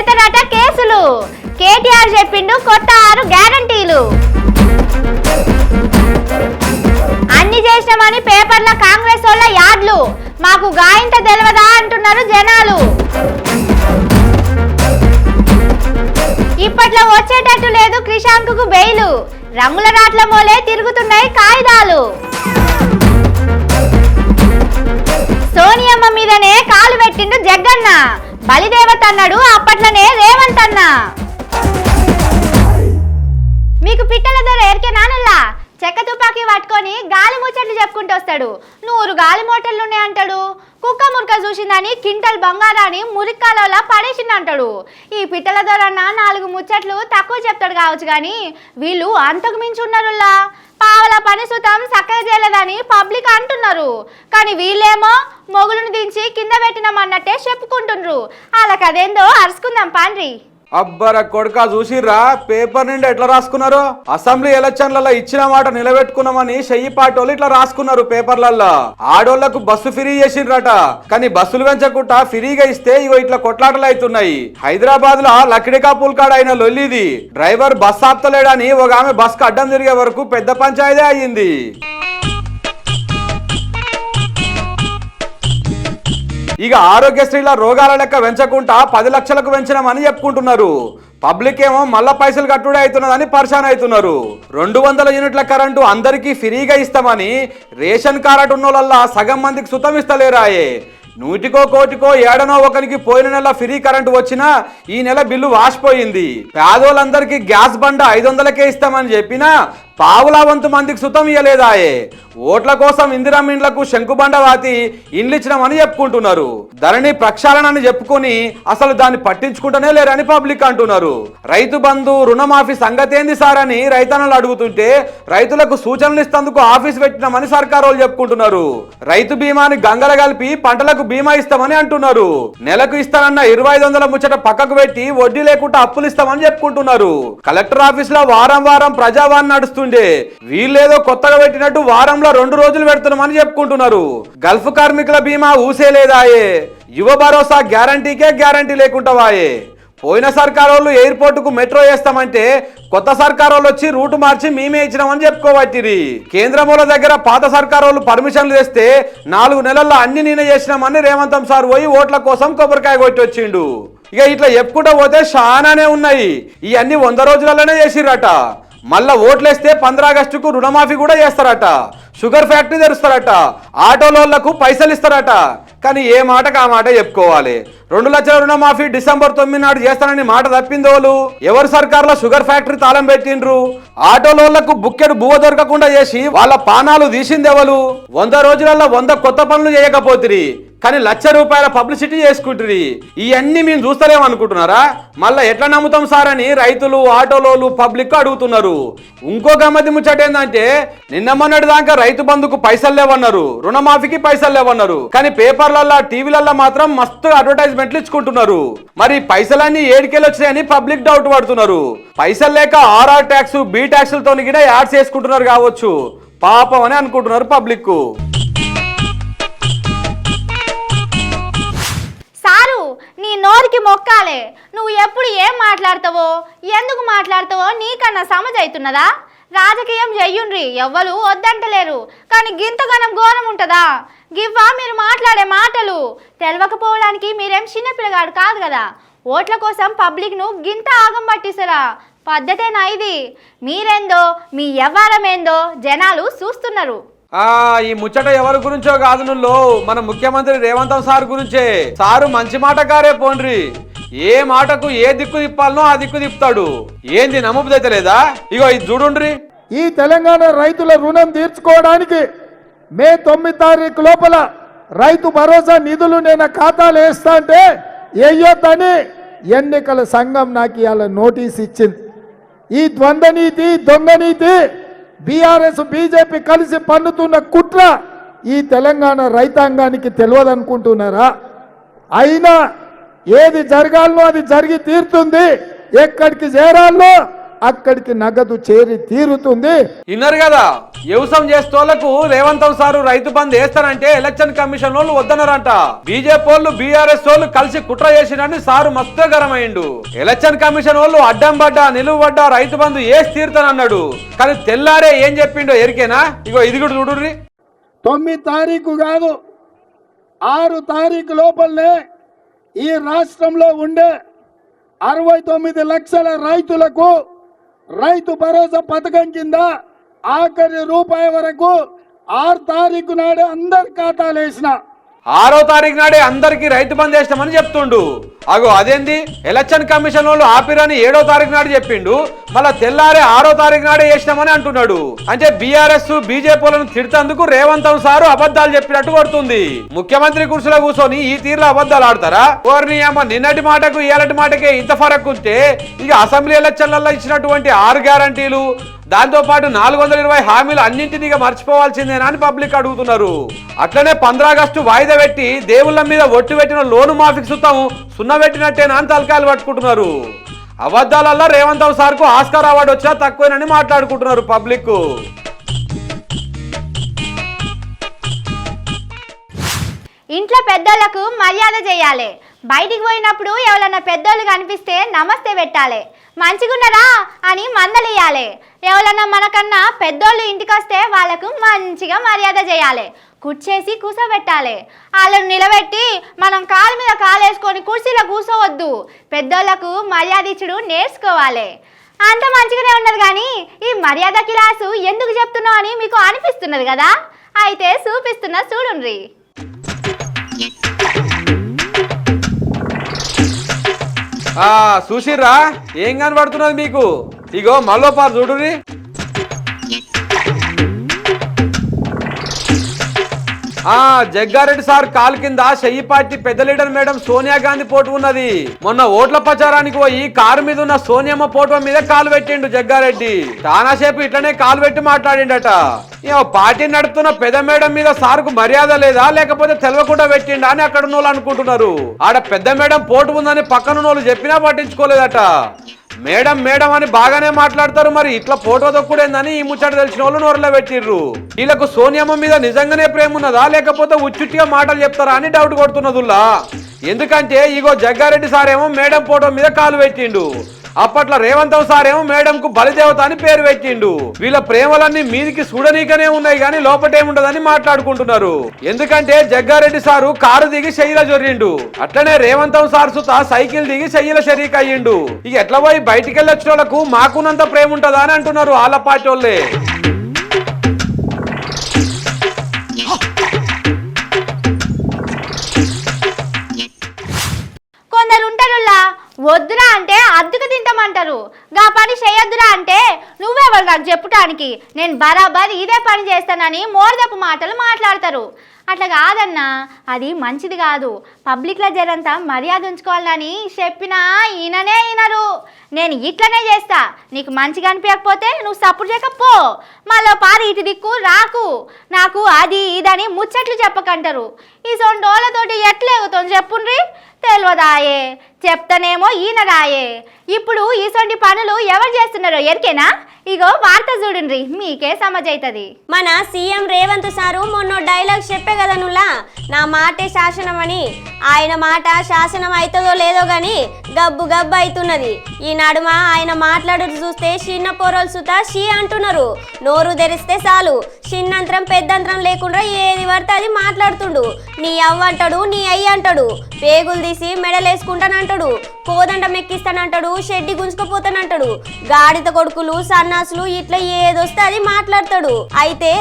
పెడతారట కేసులు. కేటీఆర్ చెప్పిండు కొత్త ఆరు గ్యారంటీలు. అన్ని చేసినామని పేపర్ల కాంగ్రెస్ వాళ్ళ యాడ్లు. మాకు గాయంత తెలియదా అంటున్నారు జనాలు. ఇప్పట్లో వచ్చేటట్టు లేదు క్రిషాంకుకు బెయిలు. రంగుల రాట్ల మోలే తిరుగుతున్నాయి కాగితాలు. సోనియమ్మ మీదనే కాలు పెట్టిండు జగ్గన్న బలిదేవత అన్నాడు. అప్పట్లోనే రేవంత్ అన్న. మీకు పిట్టల ధర ఎరికే నానుల్లా? చెక్క తుపాకీ పట్టుకొని గాలి ముచ్చట్లు చెప్పుకుంటూ వస్తాడు. నూరు గాలి మూటలు ఉన్నాయి అంటాడు. కుక్క మురక చూసిందని కింటల్ బంగారాన్ని మురిక్కాలలో పడేసింది అంటాడు. ఈ పిట్టల దొరన్న నాలుగు ముచ్చట్లు తక్కువ చెప్తాడు కావచ్చు కానీ వీళ్ళు అంతకు మించి ఉన్నారులా పావల పని సుతం చక్కగా చేయలేదని పబ్లిక్ అంటున్నారు. కానీ వీళ్ళేమో మొగులను దించి కింద పెట్టినామన్నట్టే చెప్పుకుంటుండ్రు. వాళ్ళకి అదేందో అరుచుకుందాం పాండ్రి. అబ్బర కొడుక చూసిర్రా? పేపర్ నిండా ఎట్లా రాసుకున్నారు? అసెంబ్లీ ఎలక్షన్లలో ఇచ్చిన మాట నిలబెట్టుకున్నామని చెయ్యి పాటోళ్ళు ఇట్లా రాసుకున్నారు పేపర్లల్లో. ఆడోళ్ళకు బస్సు ఫ్రీ చేసిండ్రట కానీ బస్సులు పెంచకుండా ఫ్రీగా ఇస్తే ఇగో ఇట్లా కొట్లాటలు అవుతున్నాయి హైదరాబాద్లో లక్డికా పుల్కాడ అయిన లొల్లిది. డ్రైవర్ బస్ ఆపుతలేడని ఒక ఆమె బస్కు అడ్డం తిరిగే వరకు పెద్ద పంచాయతీ అయ్యింది. ఇక ఆరోగ్యశ్రీల రోగాల లెక్క పెంచకుండా పది లక్షలకు పెంచినామని చెప్పుకుంటున్నారు. పబ్లిక్ ఏమో మళ్ళా పైసలు కట్టుడే అవుతున్నదని పరిశాన్ అవుతున్నారు. రెండు వందల యూనిట్ల కరెంటు అందరికీ ఫ్రీగా ఇస్తామని రేషన్ కార్డు ఉన్నోళ్ళల్లా సగం మందికి సుతం ఇస్తలేరాయే. నూటికో కోటికో ఏడనో ఒకరికి పోయిన నెల ఫ్రీ కరెంటు వచ్చినా ఈ నెల బిల్లు వాసిపోయింది పేదోళ్ళందరికీ గ్యాస్ బండ ఐదు వందలకే ఇస్తామని చెప్పినా పావుల వంతు మందికి సుతం ఇయ్యలేదాయే. ఓట్ల కోసం ఇందిరా ఇండ్లకు శంకుబండ వాతి ఇండ్లు ఇచ్చినామని చెప్పుకుంటున్నారు. ధరణి ప్రక్షాళనని చెప్పుకొని అసలు దాన్ని పట్టించుకుంటూనే లేరని పబ్లిక్ అంటున్నారు. రైతు బంధు రుణమాఫీ సంగతి ఏంది సార్ అని రైతన్నలు అడుగుతుంటే రైతులకు సూచనలు ఇస్తందుకు ఆఫీస్ పెట్టినామని సర్కారు వాళ్ళు చెప్పుకుంటున్నారు. రైతు బీమాని గంగల కలిపి పంటలకు బీమా ఇస్తామని అంటున్నారు. నెలకు ఇస్తానన్న ఇరవై ఐదు వందల ముచ్చట పక్కకు పెట్టి వడ్డీ లేకుండా అప్పులు ఇస్తామని చెప్పుకుంటున్నారు. కలెక్టర్ ఆఫీస్లో వారం వారం ప్రజావాణి నడుస్తుండే వీళ్ళేదో కొత్తగా పెట్టినట్టు వారంలో రెండు రోజులు పెడుతున్నామని చెప్పుకుంటున్నారు. గల్ఫ్ కార్మికుల బీమా ఊసేలేదాయే యువ భరోసా గ్యారంటీకే గ్యారంటీ లేకుండా వాయే పోయిన సర్కార్ వాళ్ళు ఎయిర్పోర్టుకు మెట్రో వేస్తామంటే కొత్త సర్కార్ వాళ్ళు వచ్చి రూట్ మార్చి మేమే ఇచ్చినామని చెప్పుకోవట్టిరి కేంద్రముల దగ్గర పాత సర్కార్ వాళ్ళు పర్మిషన్లు తెస్తే నాలుగు నెలల్లో అన్ని నేనే చేసినామని రేవంతం సార్ పోయి ఓట్ల కోసం కొబ్బరికాయ కొట్టి వచ్చిండు ఇక ఇట్లా చెప్పుకుంటూ పోతే చాలానే ఉన్నాయి. ఇవన్నీ వంద రోజులలోనే చేసిరట మళ్ళా ఓట్లేస్తే పంద్రాగస్టుకు రుణమాఫీ కూడా చేస్తారట. షుగర్ ఫ్యాక్టరీ తెరుస్తారట. ఆటోలోళ్ళకు పైసలు ఇస్తారట. కానీ ఏ మాటకు ఆ మాట చెప్పుకోవాలి. రెండు లక్షల రుణమాఫీ డిసెంబర్ తొమ్మిది నాడు చేస్తానని మాట తప్పిందోలు ఎవరు సర్కార్లో షుగర్ ఫ్యాక్టరీ తాళం పెట్టిండ్రు? ఆటోలోళ్ళకు బుక్కెడు బువ్వ దొరకకుండా చేసి వాళ్ళ పానాలు తీసిందెవలు వంద రోజులలో వంద కొత్త పనులు చేయకపోతిరి. కానీ లక్ష రూపాయల పబ్లిసిటీ చేసుకుంటుంది ఇవన్నీ మేము చూస్తలేమనుకుంటున్నారా మళ్ళీ ఎట్లా నమ్ముతాం సార్ అని రైతులు ఆటోలోలు పబ్లిక్ అడుగుతున్నారు. ఇంకో గమ్మతి ముచ్చట ఏంటంటే నిన్న మొన్నటి దాకా రైతు బంధుకు పైసలు లేవన్నారు రుణమాఫీకి పైసలు లేవన్నారు. కానీ పేపర్లల్లా టీవీలల్లా మాత్రం మస్తు అడ్వర్టైజ్మెంట్లు ఇచ్చుకుంటున్నారు. మరి పైసలన్నీ ఏడికెళ్ళి పబ్లిక్ డౌట్ పడుతున్నారు. పైసలు లేక ఆర్ఆర్ ట్యాక్స్ బి ట్యాక్స్లతో కూడా యాడ్స్ చేసుకుంటున్నారు కావచ్చు. పాపం అని అనుకుంటున్నారు పబ్లిక్ సారు నీ నోరుకి మొక్కాలే. నువ్వు ఎప్పుడు ఏం మాట్లాడతావో ఎందుకు మాట్లాడతావో నీకన్నా సమజ్ అవుతున్నదా రాజకీయం చెయ్యుండ్రి ఎవ్వరు వద్దంటలేరు. కానీ గింతగనం ఘోరం ఉంటుందా? గివ్వా మీరు మాట్లాడే మాటలు? తెలవకపోవడానికి మీరేం చిన్నపిల్లగాడు కాదు కదా. ఓట్ల కోసం పబ్లిక్ను గింత ఆగం పట్టిస్తారా? పద్ధతేనా ఇది. మీరేందో మీ వ్యవహారం ఏందో జనాలు చూస్తున్నారు. ఆ ఈ ముచ్చట ఎవరి గురించో కాదు నువ్వు మన ముఖ్యమంత్రి రేవంత్ సార్ గురించే. సారు మంచి మాటకారే పోండ్రి. ఏ మాటకు ఏ దిక్కు తిప్పాలనో ఆ దిక్కు తిప్పుతాడు. ఏంది నమ్మబుదైతే లేదా? ఇగో ఇది చూడుండ్రి. ఈ తెలంగాణ రైతుల రుణం తీర్చుకోవడానికి మే తొమ్మిది తారీఖు లోపల రైతు భరోసా నిధులు నేను ఖాతాలు వేస్తా అంటే వేయొద్దని ఎన్నికల సంఘం నాకు ఇవాళ నోటీస్ ఇచ్చింది. ఈ ద్వంద్వ నీతి దొంగ నీతి బీఆర్ఎస్ బీజేపీ కలిసి పన్నుతున్న కుట్ర ఈ తెలంగాణ రైతాంగానికి తెలియదనుకుంటున్నారా? అయినా ఏది జరగాలనో అది జరిగి తీరుతుంది. ఎక్కడికి చేరాలో అక్కడికి నగదు చేరి తీరుతుంది. విన్నారు కదా వ్యవసాయం చేస్తోళ్ళకు రేవంతం సారు రైతు బంద్ వేస్తానంటే ఎలక్షన్ కమిషన్ వాళ్ళు వద్దన్నారంట. బీజేపీ వాళ్ళు బీఆర్ఎస్ వాళ్ళు కలిసి కుట్ర చేసినని సారు మస్తు గరమైండు ఎలక్షన్ కమిషన్ వాళ్ళు అడ్డం పడ్డా నిలువు పడ్డా రైతు బంధు వేసి తీరుతానన్నాడు. కానీ తెల్లారే ఏం చెప్పిండో ఎరికేనా? ఇగో ఇది కూడా చూడుర్రి. తొమ్మిది తారీఖు కాదు ఆరు తారీఖు లోపలనే ఈ రాష్ట్రంలో ఉండే అరవై తొమ్మిది లక్షల రైతులకు రైతు భరోసా పథకం కింద ఆఖరి రూపాయి వరకు ఆరు తారీఖు నాడే అందరి ఖాతాలు వేసిన ఆరో తారీఖు నాడే అందరికి రైతు బంద్ వేస్తామని చెప్తుండు. అగో అదేంది? ఎలక్షన్ కమిషన్ వాళ్ళు ఆపిరని ఏడో తారీఖు నాడు చెప్పిండు. మళ్ళా తెల్లారే ఆరో తారీఖు నాడే వేసినామని అంటున్నాడు. అంటే బీఆర్ఎస్ బీజేపీలను తిడుతందుకు రేవంతం సారు అబద్ధాలు చెప్పినట్టు కొడుతుంది. ముఖ్యమంత్రి కుర్చీలో కూర్చొని ఈ తీరులో అబద్ధాలు ఆడతారా? ఓర్ని అమ్మ నిన్నటి మాటకు ఇలాంటి మాటకే ఇంత ఫరక్ ఉంటే ఇక అసెంబ్లీ ఎలక్షన్లలో ఇచ్చినటువంటి ఆరు గ్యారంటీలు దాంతోపాటు నాలుగు వందల ఇరవై హామీలు అన్నింటినీ మర్చిపోవాల్సిందేనా అని పబ్లిక్ అడుగుతున్నారు. అట్లనే పంద్రాగస్టు వాయిదా పెట్టి దేవుళ్ళ మీద ఒట్టు పెట్టిన లోను మాఫీకి సుతం సున్న పెట్టినట్టేనా అని తలకాయలు పట్టుకుంటున్నారు. అబద్ధాలల్లో రేవంత్ సార్కు ఆస్కార్ అవార్డు వచ్చినా తక్కువేనని మాట్లాడుకుంటున్నారు పబ్లిక్ ఇంట్లో పెద్దోళ్ళకు మర్యాద చేయాలి. బయటికి పోయినప్పుడు ఎవరన్నా పెద్దోళ్ళు కనిపిస్తే నమస్తే పెట్టాలి. మంచిగున్నరా అని మందలియాలి ఎవరన్నా మనకన్నా పెద్దోళ్ళు ఇంటికి వస్తే వాళ్ళకు మంచిగా మర్యాద చేయాలి. కుర్చేసి కూసోబెట్టాలి. వాళ్ళని నిలబెట్టి మనం కాలు మీద కాలు వేసుకొని కుర్చీలో కూసోవద్దు. పెద్దోళ్ళకు మర్యాద ఇచ్చుడు నేర్చుకోవాలి. అంత మంచిగానే ఉన్నది కానీ ఈ మర్యాద క్లాసు ఎందుకు చెప్తున్నావు అని మీకు అనిపిస్తున్నది కదా? అయితే చూపిస్తున్న చూడుండ్రి. చూసిర్రా? ఏం కనబడుతున్నది మీకు? ఇగో మళ్ళోపారు చూడురి ఆ జగ్గారెడ్డి సార్ కాలు కింద షయ్యి పార్టీ పెద్ద లీడర్ మేడం సోనియా గాంధీ పోటు ఉన్నది. మొన్న ఓట్ల ప్రచారానికి పోయి కారు మీద ఉన్న సోనియమ్మ పోటో మీద కాలు పెట్టిండు జగ్గారెడ్డి. చాలాసేపు ఇట్లనే కాలు పెట్టి మాట్లాడిండట. పార్టీ నడుపుతున్న పెద్ద మేడం మీద సార్కు మర్యాద లేదా? లేకపోతే తెలవకుండా పెట్టిండా అని అక్కడ ఉన్న అనుకుంటున్నారు. ఆడ పెద్ద మేడం పోటు ఉందని పక్కన వాళ్ళు చెప్పినా పట్టించుకోలేదట. మేడం మేడం అని బాగానే మాట్లాడతారు మరి. ఇట్లా ఫోటో దొక్కుడేందని ఈ ముచ్చట తెలిసిన వాళ్ళు నోరులో పెట్టిర్రు. వీళ్ళకు సోనియమ్మ మీద నిజంగానే ప్రేమ ఉన్నదా? లేకపోతే ఉచ్చుట్టిగా మాటలు చెప్తారా అని డౌట్ కొడుతున్నదుల్లా. ఎందుకంటే ఇగో జగ్గారెడ్డి సారేమో మేడం ఫోటో మీద కాలు పెట్టిండు. అప్పట్లో రేవంతం సార్ ఏమో మేడం కు బలిదేవత అని పేరు పెట్టిండు. వీళ్ళ ప్రేమలన్నీ మీదికి చూడనీకనే ఉన్నాయి కానీ లోపటేముండదని మాట్లాడుకుంటున్నారు. ఎందుకంటే జగ్గారెడ్డి సారు కారు దిగి శైల జొర్రిండు. అట్లనే రేవంతం సార్ సుత సైకిల్ దిగి శైల షరీక్ అయ్యిండు ఇక ఎట్లా పోయి బయటికి వెళ్ళొచ్చిన వాళ్ళకు మాకున్నంత ప్రేమ ఉంటుందా అని అంటున్నారు వాళ్ళ పార్టీ వద్దురా అంటే అద్దుకు తింటామంటారు. గా పని చేయొద్దురా అంటే నువ్వెవరు నాకు చెప్పుటానికి? నేను బరాబర్ ఇదే పని చేస్తానని మోరదపు మాటలు మాట్లాడతారు. అట్లా కాదన్నా అది మంచిది కాదు. పబ్లిక్లో జరంతా మర్యాద ఉంచుకోవాలని చెప్పినా ఈయననే ఈనరు. నేను ఇట్లనే చేస్తా. నీకు మంచిగా అనిపించకపోతే నువ్వు సపోర్ట్ చేయకపో మళ్ళీ పారి ఇటు దిక్కు రాకు. నాకు అది ఇదని ముచ్చట్లు చెప్పకంటారు. ఈ సొండోళ్ళతోటి ఎట్లేగుతాం చెప్పుండ్రి తెలియదాయే చెప్తానేమో ఈయన రాయే ఇప్పుడు ఈసొంటి పనులు ఎవరు చేస్తున్నారో ఎరికేనా? ఇగో వార్త చూడండి మీకే సమజైతది. మన సీఎం రేవంత్ సారు మొన్న డైలాగ్ చెప్పే కదా నుల్లా నా మాటే శాసనం అని ఆయన మాట శాసనం అవుతుందో లేదో గాని గబ్బు గబ్బు అవుతున్నది ఈ నడుమ ఆయన మాట్లాడుతూ చూస్తే చిన్న పోరోలు సుత షీ అంటున్నారు. నోరు తెరిస్తే చాలు. చిన్నంతరం పెద్దంతరం లేకుండా ఏది పడితే అది మాట్లాడుతుండు. నీ అవ్వ అంటాడు నీ అయ్యి అంటాడు. పేగులు తీసి మెడలేసుకుంటానంటాడు. కోదండం ఎక్కిస్తానంటాడు షెడ్డి గుంజుకుపోతానంటాడు. గాడిద కొడుకులు సన్నాసులు ఇట్లా ఏదొస్తే అది మాట్లాడతాడు. అయితే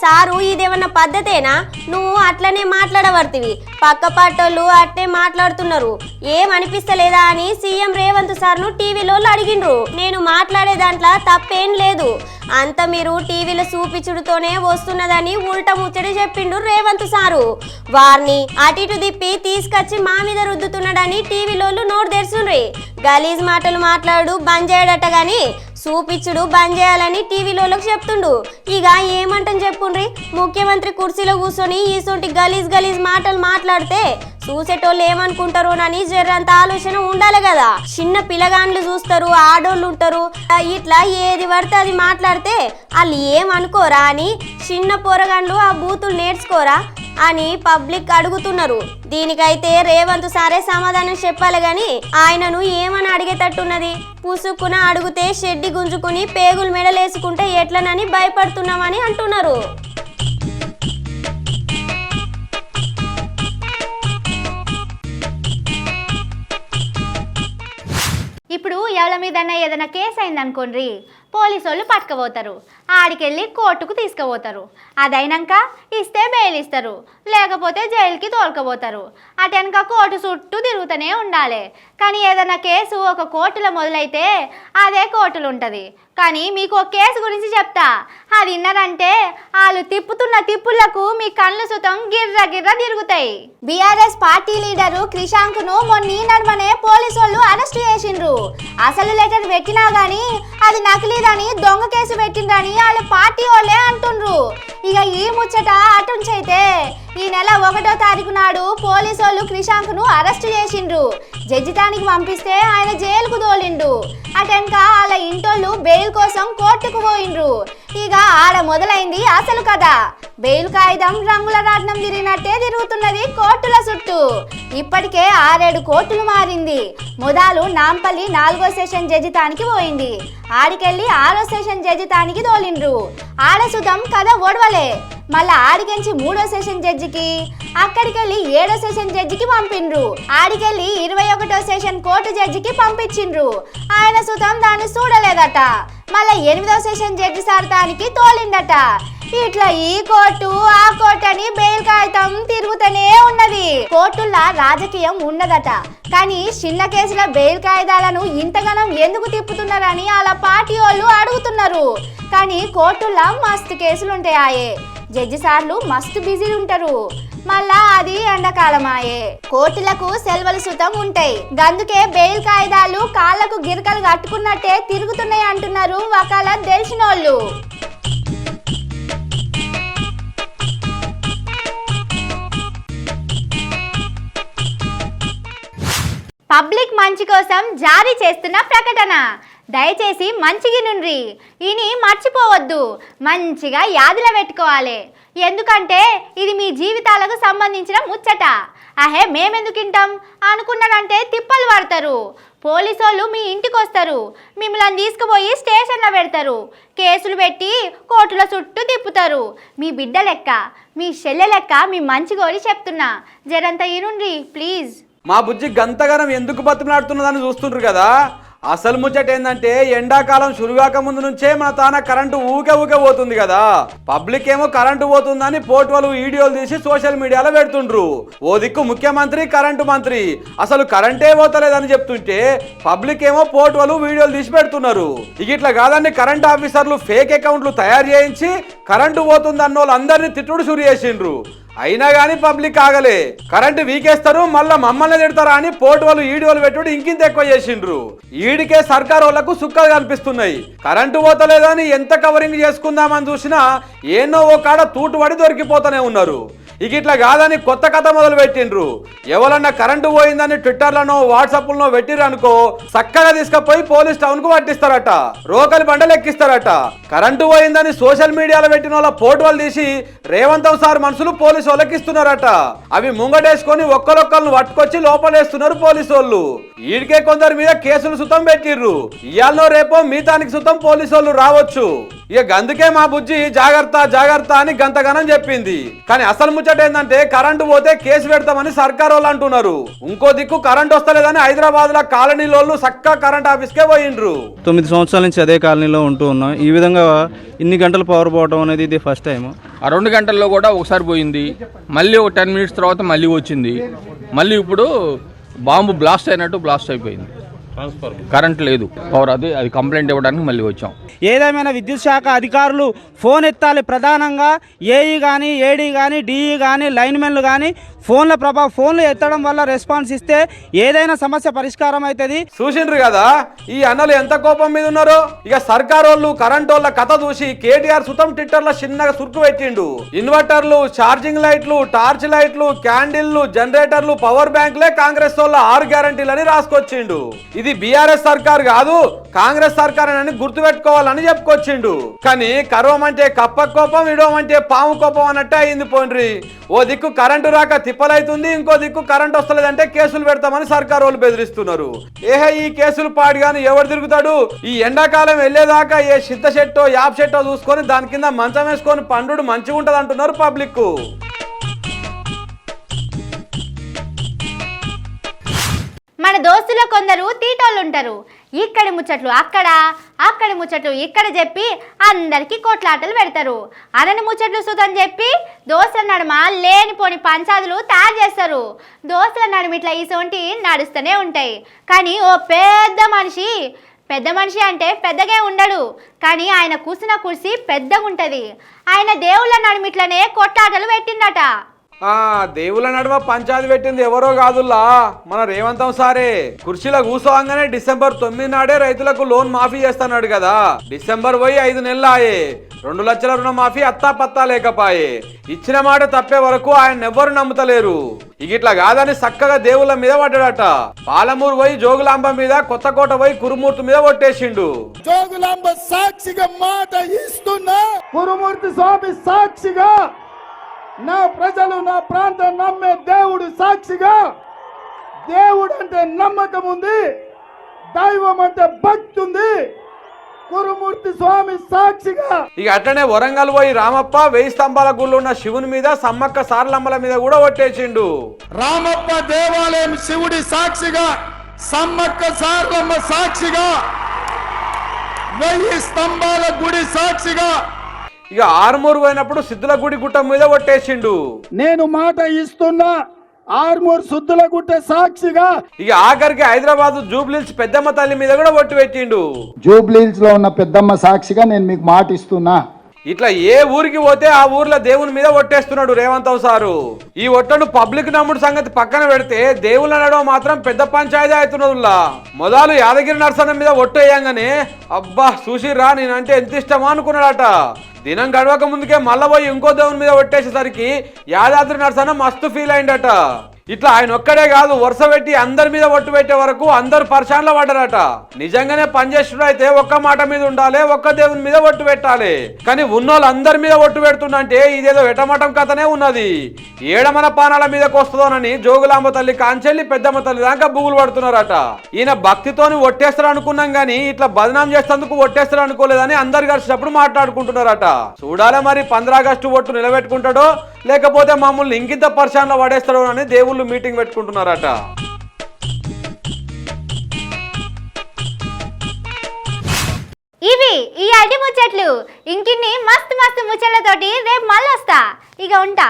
సారు ఇదేమన్నా పద్ధతేనా? నువ్వు అట్లనే మాట్లాడబడుతుంది పక్క పాటోళ్ళు అట్టే మాట్లాడుతున్నారు. ఏమనిపిస్తలేదా అని సీఎం రేవంత్ సార్ను టీవీలో అడిగిండ్రు. నేను మాట్లాడే దాంట్లో తప్పేం లేదు. అంత మీరు టీవీలో చూపించుడుతోనే వస్తున్నదని ఉల్టా ముచ్చడి చెప్పిండు రేవంత్ సారు. వారిని అటు ఇటు తిప్పి తీసుకొచ్చి మా మీద రుద్దుతున్నాడని టీవీలోళ్ళు నోరు తెరుచుండ్రి. గలీజ్ మాటలు మాట్లాడు బంద్ చేయడట గాని సూపిచ్చుడు బంద్ చేయాలని టీవీలోకి చెప్తుండు. ఇక ఏమంటని చెప్పుండ్రి? ముఖ్యమంత్రి కుర్చీలో కూర్చొని ఈసొంటి గలీజ్ గలీజ్ మాటలు మాట్లాడితే చూసేటోళ్ళు ఏమనుకుంటారోనని జర్రంత ఆలోచన ఉండాలి కదా. చిన్న పిల్లగాండ్లు చూస్తారు ఆడోళ్ళు ఉంటారు. ఇట్లా ఏది పడితే అది మాట్లాడితే వాళ్ళు ఏమనుకోరా అని చిన్న పోరగాండ్లు ఆ బూతులు నేర్చుకోరా అని పబ్లిక్ అడుగుతున్నారు. దీనికైతే రేవంత్ సారే సమాధానం చెప్పాలి కానీ ఆయనను ఏమని అడిగేటట్టున్నది? పుసుక్కున అడిగితే షెడ్డి గుంజుకుని పేగులు మెడలేసుకుంటే ఎట్లనని భయపడుతున్నామని అంటున్నారు. ఇప్పుడు ఎవరి మీదన్నా ఏదైనా కేసు అయిందనుకోండి పోలీసు వాళ్ళు పట్టుకుపోతారు. ఆడికెళ్ళి కోర్టుకు తీసుకుపోతారు. అదైనాక ఇస్తే బెయిల్ ఇస్తారు లేకపోతే జైలుకి తోలుకపోతారు. అటెనక కోర్టు చుట్టూ తిరుగుతూనే ఉండాలి. కానీ ఏదైనా కేసు ఒక కోర్టులో మొదలైతే అదే కోర్టులు ఉంటుంది కానీ మీకు ఒక కేసు గురించి చెప్తా. అది విన్నారంటే వాళ్ళు తిప్పుతున్న తిప్పులకు మీ కళ్ళు సుతం గిర్ర గిర్ర తిరుగుతాయి. బీఆర్ఎస్ పార్టీ లీడరు క్రిషాంక్ను మొన్న నడుమనే పోలీసు వాళ్ళు అరెస్ట్ చేసిండ్రు. అసలు లెటర్ పెట్టినా గానీ అది గాని దొంగ కేసు పెట్టిండ్రని వాళ్ళ పార్టీ వాళ్ళే అంటుండ్రు. ఇక ఈ ముచ్చట అటుంచైతే ఈ నెల ఒకటో తారీఖు నాడు పోలీసు వాళ్ళు క్రిషాంక్ను అరెస్ట్ చేసిండ్రు. జడ్జితానికి పంపిస్తే ఆయన జైలుకు తోలిండు. అటెనక వాళ్ళ ఇంటోళ్ళు బెయిల్ కోసం కోర్టుకు పోయిండ్రు. ఇక ఆడ మొదలైంది అసలు కథ. బెయిల్ కాగితం రంగుల రాట్నం తిరిగినట్టే తిరుగుతున్నది కోర్టుల చుట్టూ. ఇప్పటికే ఆరేడు కోర్టులు మారింది. మొదలు నాంపల్లి నాలుగో సెషన్ జడ్జితానికి పోయింది. ఆడికెళ్ళి ఆరో సెషన్ జడ్జితానికి తోలిండ్రు. ఆడ సుధం కథ ఓడవలే. మళ్ళా ఆడికెంచి మూడో సెషన్ జడ్జికి అక్కడికెళ్ళి ఏడో సెషన్ జడ్జికి పంపిండ్రు. ఆడికెళ్ళి ఇరవై ఒకటో సెషన్ కోర్టు జడ్జికి పంపించిండ్రు. ఆయన సుతం దాన్ని చూడలేదట. మళ్ళా ఎనిమిదో సెషన్ జడ్జి సార్ దానికి తోలిండట. ఇట్లా ఈ కోర్టు ఆ కోర్టు అని బెయిల్ కాగితం తిరుగుతూనే ఉన్నది. కోర్టుల్లో రాజకీయం ఉన్నదట. కానీ చిన్న కేసుల బెయిల్ కాగితాలను ఇంతగానం ఎందుకు తిప్పుతున్నారని అలా పార్టీ వాళ్ళు అడుగుతున్నారు. కానీ కోర్టుల్లో మస్తు కేసులు ఉంటాయాయే జడ్జి సార్లు మస్తు బిజీ ఉంటారు మళ్ళా అది ఎండాకాలమాయే. కోర్టులకు సెలవులు సుతం ఉంటాయి. గందుకే బెయిల్ కాయిదాలు కాళ్ళకు గిరకలు కట్టుకున్నట్టే తిరుగుతున్నాయి అంటున్నారు వకాల తెలిసినోళ్ళు. పబ్లిక్ మంచి కోసం జారీ చేస్తున్న ప్రకటన. దయచేసి మంచిగా నుండ్రి ఇని మర్చిపోవద్దు. మంచిగా యాదిలో పెట్టుకోవాలి. ఎందుకంటే ఇది మీ జీవితాలకు సంబంధించిన ముచ్చట. అహే మేమెందుకు వింటాం అనుకున్నానంటే తిప్పలు పడతారు. పోలీసు వాళ్ళు మీ ఇంటికి వస్తారు మిమ్మల్ని తీసుకుపోయి స్టేషన్లో పెడతారు. కేసులు పెట్టి కోర్టుల చుట్టూ తిప్పుతారు. మీ బిడ్డ లెక్క మీ చెల్లె లెక్క మీ మంచి గోరి చెప్తున్నా. జరంత ఇనుండ్రి ప్లీజ్. మా బుజ్జి గంతగానం ఎందుకు బతిమలాడుతున్నదని చూస్తుండ్రు కదా? అసలు ముచ్చట ఏంటంటే ఎండాకాలం షురుగాక ముందు నుంచే మన తాన కరెంటు ఊకే ఊకే పోతుంది కదా. పబ్లిక్ ఏమో కరెంటు పోతుందని పోర్టువలు వీడియోలు తీసి సోషల్ మీడియాలో పెడుతుండ్రు. ఓ దిక్కు ముఖ్యమంత్రి కరెంటు మంత్రి. అసలు కరెంటే పోతలేదని చెప్తుంటే పబ్లిక్ ఏమో పోర్టువలు వీడియోలు తీసి పెడుతున్నారు. ఇక ఇట్లా కాదని కరెంట్ ఆఫీసర్లు ఫేక్ అకౌంట్లు తయారు చేయించి కరెంటు పోతుంది అన్న వాళ్ళందరినీ తిట్టుడు షురు చేసిండ్రు. అయినా కానీ పబ్లిక్ ఆగలే. కరెంటు వీకేస్తారు మళ్ళా మమ్మల్ని తిడతారా అని పోటు వాళ్ళు ఈడియోలు పెట్టుడు ఇంకింత ఎక్కువ చేసిండ్రు. ఈడికే సర్కార్ వాళ్ళకు సుక్కలు కనిపిస్తున్నాయి. కరెంటు పోతలేదని ఎంత కవరింగ్ చేసుకుందామని చూసినా ఏనో ఓ కాడ తూటుపడి దొరికిపోతూనే ఉన్నారు. ఇక ఇట్లా కాదని కొత్త కథ మొదలు పెట్టిండ్రు ఎవరన్నా కరెంటు పోయిందని ట్విట్టర్లను వాట్సాప్లను పెట్టిర్రు అనుకో చక్కగా తీసుకుపోయి పోలీస్ టౌన్కు పట్టిస్తారట. రోకలి బండలు ఎక్కిస్తారట కరెంటు పోయిందని సోషల్ మీడియాలో పెట్టిన వాళ్ళ ఫోటోలు తీసి రేవంతం సార్ మనుషులు పోలీసు వాళ్ళకి ఇస్తున్నారట. అవి ముంగటేసుకొని ఒక్కరొక్కరిని పట్టుకొచ్చి లోపలేస్తున్నారు పోలీసు వాళ్ళు ఈడికే కొందరి మీద కేసులు సుతం పెట్టిర్రు. ఇయాల్లో రేపో మీతానికి సుతం పోలీసు వాళ్ళు రావచ్చు. ఇక అందుకే మా బుజ్జి జాగ్రత్త జాగ్రత్త అని గంతగనం చెప్పింది. కానీ అసలు ముచ్చట ఏంటంటే కరెంటు పోతే కేసు పెడతామని సర్కార్ వాళ్ళు అంటున్నారు. ఇంకో దిక్కు కరెంట్ వస్తలేదని హైదరాబాద్లో కాలనీలోళ్ళు చక్క కరెంట్ ఆఫీస్కే పోయిండ్రు. తొమ్మిది సంవత్సరాల నుంచి అదే కాలనీలో ఉంటూ ఉన్నాం. ఈ విధంగా ఇన్ని గంటలు పవర్ పోవడం అనేది ఇది ఫస్ట్ టైం ఆ రెండు గంటల్లో కూడా ఒకసారి పోయింది. మళ్ళీ ఒక టెన్ మినిట్స్ తర్వాత మళ్ళీ వచ్చింది. మళ్ళీ ఇప్పుడు బాంబు బ్లాస్ట్ అయినట్టు బ్లాస్ట్ అయిపోయింది. కరెంట్ లేదు. పవర్ అది అది కంప్లైంట్ ఇవ్వడానికి మళ్ళీ వచ్చాం. ఏదేమైనా విద్యుత్ శాఖ అధికారులు ఫోన్ ఎత్తాలి ప్రధానంగా. ఏఈ కానీ ఏడీ కానీ డిఈ కానీ లైన్మెన్లు కానీ ఫోన్ల ప్రభావం ఫోన్లు ఎత్తడం వల్ల రెస్పాన్స్ ఇస్తే ఏదైనా సమస్య పరిష్కారం అవుతుంది చూసిండ్రు కదా ఈ అన్నలు ఎంత కోపం మీద ఉన్నారు? ఇక సర్కార్ వాళ్ళు కరెంట్ వాళ్ళ కథ చూసి కేటీఆర్ సుతం ట్విట్టర్లో చిన్నగా సురుకు పెట్టిండు. ఇన్వర్టర్లు ఛార్జింగ్ లైట్లు టార్చ్ లైట్లు క్యాండిల్లు జనరేటర్లు పవర్ బ్యాంకులే కాంగ్రెస్ వాళ్ళ ఆరు గ్యారంటీలని రాసుకొచ్చిండు. ఇది బీఆర్ఎస్ సర్కార్ కాదు కాంగ్రెస్ సర్కార్ అని గుర్తుపెట్టుకోవాలని చెప్పుకొచ్చిండు. కానీ కర్వమంటే కప్ప కోపం ఇడవమంటే పాము కోపం అన్నట్టే అయింది పోండ్రి ఓ దిక్కు కరెంటు రాక తిప్పలైతుంది ఇంకో దిక్కు కరెంట్ వస్తలేదంటే కేసులు పెడతామని సర్కార్ వాళ్ళు బెదిరిస్తున్నారు. ఏహే ఈ కేసులు పాడుగాని ఎవరు తిరుగుతాడు? ఈ ఎండాకాలం వెళ్ళేదాకా ఏ సిద్ధ చెట్టో యాప్ చెట్టో చూసుకొని దాని కింద మంచం వేసుకొని పండుడు మంచిగా ఉంటది అంటున్నారు పబ్లిక్ మన దోస్తులో కొందరు తీటోళ్ళు ఉంటారు ఇక్కడి ముచ్చట్లు అక్కడ అక్కడి ముచ్చట్లు ఇక్కడ చెప్పి అందరికీ కొట్లాటలు పెడతారు. అనని ముచ్చట్లు సుతని చెప్పి దోస్తుల నడుమ లేనిపోని పంచాదులు తయారు చేస్తారు. దోస్తుల నడుమ ఇట్లా ఇసొంటి నడుస్తూనే ఉంటాయి. కానీ ఓ పెద్ద మనిషి పెద్ద మనిషి అంటే పెద్దగా ఉండడు. కానీ ఆయన కూసిన కుర్చీ పెద్దగా ఉంటుంది ఆయన దేవుళ్ళ నడుమిట్లనే కొట్లాటలు పెట్టిండట. దేవుల నడుమ పంచాయతీ పెట్టింది ఎవరో కాదుల్లా. మన రేవంతం సారే. కుర్చీలో కూసోగానే డిసెంబర్ తొమ్మిది నాడే రైతులకు లోన్ మాఫీ చేస్తున్నాడు కదా. డిసెంబర్ పోయి ఐదు నెలలు ఆయే రెండు లక్షల రుణ మాఫీ అత్తా పత్తా లేకపాయే. ఇచ్చిన మాట తప్పే వరకు ఆయన ఎవ్వరు నమ్ముతలేరు. ఇక ఇట్లా కాదని చక్కగా దేవుళ్ళ మీద పడ్డాడట. పాలమూరు పోయి జోగులాంబ మీద కొత్తకోట పోయి కురుమూర్తి మీద కొట్టేసిండు. జోగులాంబ సాక్షిగా మాట ఇస్తున్నా. కురుమూర్తి స్వామి సాక్షిగా నా ప్రజలు నా ప్రాంతం నమ్మే దేవుడు సాక్షిగా దేవుడు అంటే నమ్మకం ఉంది దైవం అంటే భక్తి ఉంది. కురుమూర్తి స్వామి సాక్షిగా ఇక అట్లనే వరంగల్ పోయి రామప్ప వెయ్యి స్తంభాల గుళ్ళు ఉన్న శివుని మీద సమ్మక్క సారలమ్మల మీద కూడా కొట్టేసిండు రామప్ప దేవాలయం శివుడి సాక్షిగా సమ్మక్క సార్లమ్మ సాక్షిగా వెయ్యి స్తంభాల గుడి సాక్షిగా ఇక ఆరుమూరు పోయినప్పుడు సిద్ధుల గుడి గుట్ట మీద కొట్టేసిండు నేను మాట ఇస్తున్నా ఆర్మూర్ సుద్దుల గుట్ట సాక్షిగా ఇక ఆఖరికి హైదరాబాద్ జూబ్లీస్ పెద్దమ్మ తల్లి మీద కూడా ఒట్టు పెట్టిండు. జూబ్లీహిల్స్లో ఉన్న పెద్దమ్మ సాక్షిగా నేను మీకు మాట ఇస్తున్నా. ఇట్లా ఏ ఊరికి పోతే ఆ ఊర్లో దేవుని మీద ఒట్టేస్తున్నాడు రేవంత్ సారు. ఈ ఒట్టను పబ్లిక్ నమ్ముడు సంగతి పక్కన పెడితే దేవుళ్ళ నడవ మాత్రం పెద్ద పంచాయతీ అవుతున్నదిలా మొదలు యాదగిరి నరసన్న మీద ఒట్టు వేయంగానే అబ్బా చూసిరా నేనంటే ఎంత ఇష్టమా అనుకున్నాడట. దినం గడవక ముందుకే మళ్ళా పోయి ఇంకో దేవుని మీద ఒట్టేసేసరికి యాదాద్రి నరసన్న మస్తు ఫీల్ అయిందట. ఇట్లా ఆయన ఒక్కడే కాదు వరుస పెట్టి అందరి మీద ఒట్టు పెట్టే వరకు అందరు పరిశాన్లో పడ్డారట. నిజంగానే పనిచేస్తుడు అయితే ఒక్క మాట మీద ఉండాలి ఒక్క దేవుని మీద ఒట్టు పెట్టాలి. కానీ ఉన్నోళ్ళు అందరి మీద ఒట్టు పెడుతుండంటే ఇదేదో ఎటమటం కథనే ఉన్నది. ఏడమన పానాల మీదకి వస్తుందోనని జోగులాంబ తల్లి కాంచెల్లి పెద్దమ్మ తల్లి దాకా బుగులు పడుతున్నారట. ఈయన భక్తితోని ఒట్టేస్తారు అనుకున్నాం గానీ ఇట్లా బదనాం చేసేందుకు ఒట్టేస్తారు అనుకోలేదని అందరు కలిసినప్పుడు మాట్లాడుకుంటున్నారట. చూడాలి మరి పంద్రాగస్టు ఒట్టు నిలబెట్టుకుంటాడో లేకపోతే మమ్మల్ని ఇంకింత పరిశాన్లో పడేస్తాడో అని దేవుళ్ళు మీటింగ్ పెట్టుకుంటున్నారట. ఇవి ఈ అడ్డి ముచ్చట్లు. ఇంకిన్ని మస్తు మస్తు ముచ్చట్లతోటి రేపు మళ్ళీ వస్తా ఇక ఉంటా.